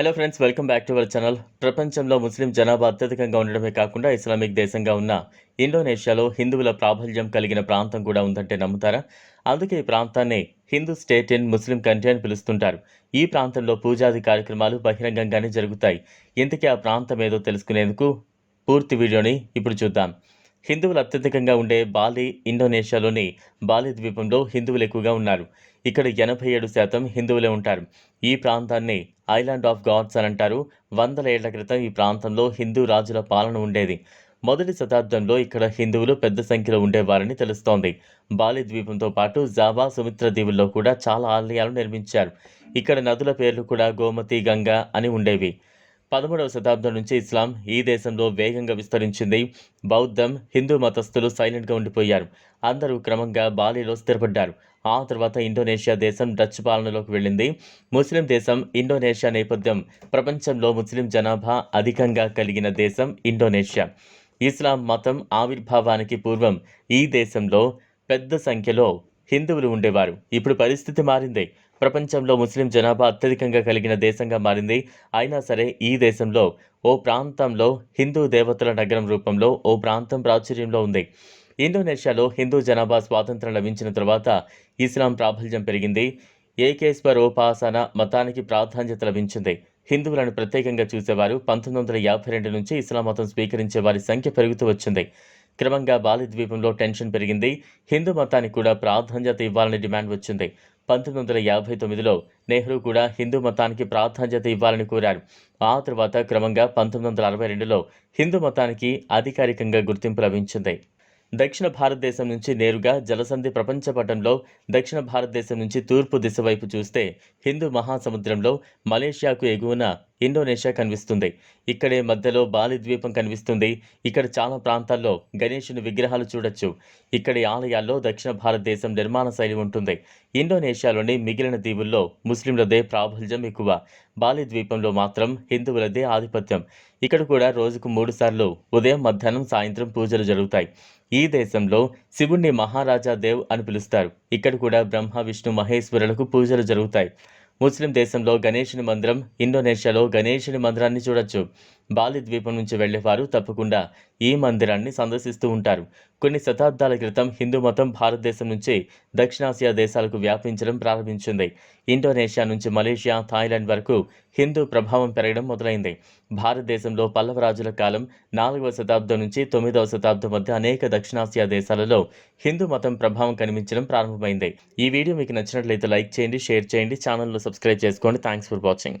Hello friends welcome back to our channel ప్రపంచంలో ముస్లిం జనాభా అత్యధికంగా ఉండడమే కాకుండా ఇస్లామిక్ దేశంగా ఉన్న ఇండోనేషియాలో హిందువుల ప్రాబల్యం కలిగిన ప్రాంతం కూడా ఉందంటే నమ్ముతారా? అందుకే ఈ ప్రాంతాన్ని Hindu state in Muslim country అని పిలుస్తుంటారు. ఈ ప్రాంతంలో పూజాది కార్యక్రమాలు బహిరంగంగానే జరుగుతాయి. ఇంతకీ ఆ ప్రాంతం ఏదో తెలుసుకునేందుకు పూర్తి వీడియోని ఇప్పుడు చూద్దాం. హిందువులు అత్యధికంగా ఉండే బాలి ఇండోనేషియాలోని బాలి ద్వీపంలో హిందువులు ఎక్కువగా ఉన్నారు. ఇక్కడ ఎనభై ఏడు శాతం హిందువులే ఉంటారు. ఈ ప్రాంతాన్ని ఐలాండ్ ఆఫ్ గాడ్స్ అని అంటారు. వందల ఏళ్ళ క్రితం ఈ ప్రాంతంలో హిందూ రాజుల పాలన ఉండేది. మొదటి శతాబ్దంలో ఇక్కడ హిందువులు పెద్ద సంఖ్యలో ఉండేవారని తెలుస్తోంది. బాలి ద్వీపంతో పాటు జావా సుమిత్ర దీవుల్లో కూడా చాలా ఆలయాలు నిర్మించారు. ఇక్కడ నదుల పేర్లు కూడా గోమతి గంగా అని ఉండేవి. పదమూడవ శతాబ్దం నుంచి ఇస్లాం ఈ దేశంలో వేగంగా విస్తరించింది. బౌద్ధం హిందూ మతస్థులు సైలెంట్గా ఉండిపోయారు. అందరూ క్రమంగా బాలీలో స్థిరపడ్డారు. ఆ తర్వాత ఇండోనేషియా దేశం డచ్ పాలనలోకి వెళ్ళింది. ముస్లిం దేశం ఇండోనేషియా నేపథ్యం. ప్రపంచంలో ముస్లిం జనాభా అధికంగా కలిగిన దేశం ఇండోనేషియా. ఇస్లాం మతం ఆవిర్భావానికి పూర్వం ఈ దేశంలో పెద్ద సంఖ్యలో హిందువులు ఉండేవారు. ఇప్పుడు పరిస్థితి మారింది. ప్రపంచంలో ముస్లిం జనాభా అత్యధికంగా కలిగిన దేశంగా మారింది. అయినా సరే ఈ దేశంలో ఓ ప్రాంతంలో హిందూ దేవతల నగరం రూపంలో ఓ ప్రాంతం ప్రాచుర్యంలో ఉంది. ఇండోనేషియాలో హిందూ జనాభా స్వాతంత్రం లభించిన తర్వాత ఇస్లాం ప్రాబల్యం పెరిగింది. ఏకేశ్వరోపాసన మతానికి ప్రాధాన్యత లభించింది. హిందువులను ప్రత్యేకంగా చూసేవారు. పంతొమ్మిది వందల యాభై రెండు నుంచి ఇస్లాం మతం స్వీకరించే వారి సంఖ్య పెరుగుతూ వచ్చింది. క్రమంగా బాలిద్వీపంలో టెన్షన్ పెరిగింది. హిందూ మతానికి కూడా ప్రాధాన్యత ఇవ్వాలని డిమాండ్ వచ్చింది. పంతొమ్మిది వందల యాభై తొమ్మిదిలో నెహ్రూ కూడా హిందూ మతానికి ప్రాధాన్యత ఇవ్వాలని కోరారు. ఆ తర్వాత క్రమంగా పంతొమ్మిది వందల అరవై రెండులో హిందూ మతానికి అధికారికంగా గుర్తింపు లభించింది. దక్షిణ భారతదేశం నుంచి నేరుగా జలసంధి ప్రపంచ పటంలో దక్షిణ భారతదేశం నుంచి తూర్పు దిశ వైపు చూస్తే హిందూ మహాసముద్రంలో మలేషియాకు ఎగువన ఇండోనేషియా కనిపిస్తుంది. ఇక్కడే మధ్యలో బాలి ద్వీపం కనిపిస్తుంది. ఇక్కడ చాలా ప్రాంతాల్లో గణేషుని విగ్రహాలు చూడొచ్చు. ఇక్కడి ఆలయాల్లో దక్షిణ భారతదేశం నిర్మాణ శైలి ఉంటుంది. ఇండోనేషియాలోని మిగిలిన దీవుల్లో ముస్లింలదే ప్రాబల్యం ఎక్కువ. బాలి ద్వీపంలో మాత్రం హిందువులదే ఆధిపత్యం. ఇక్కడ కూడా రోజుకు మూడుసార్లు ఉదయం మధ్యాహ్నం సాయంత్రం పూజలు జరుగుతాయి. ఈ దేశంలో శివుణ్ణి మహారాజా దేవ్ అని పిలుస్తారు. ఇక్కడ కూడా బ్రహ్మ విష్ణు మహేశ్వరులకు పూజలు జరుగుతాయి. ముస్లిం దేశంలో గణేషుని మందిరం ఇండోనేషియాలో గణేషుని మందిరాన్ని చూడొచ్చు. బాలి ద్వీపం నుంచి వెళ్ళేవారు తప్పకుండా ఈ మందిరాన్ని సందర్శిస్తూ ఉంటారు. కొన్ని శతాబ్దాల క్రితం హిందూ మతం భారతదేశం నుంచి దక్షిణాసియా దేశాలకు వ్యాపించడం ప్రారంభించింది. ఇండోనేషియా నుంచి మలేషియా థాయిలాండ్ వరకు హిందూ ప్రభావం పెరగడం మొదలైంది. భారతదేశంలో పల్లవ రాజుల కాలం నాలుగవ శతాబ్దం నుంచి తొమ్మిదవ శతాబ్దం మధ్య అనేక దక్షిణాసియా దేశాలలో హిందూ మతం ప్రభావం కనిపించడం ప్రారంభమైంది. ఈ వీడియో మీకు నచ్చినట్లయితే లైక్ చేయండి షేర్ చేయండి ఛానల్లో సబ్స్క్రైబ్ చేసుకోండి. Thanks for watching.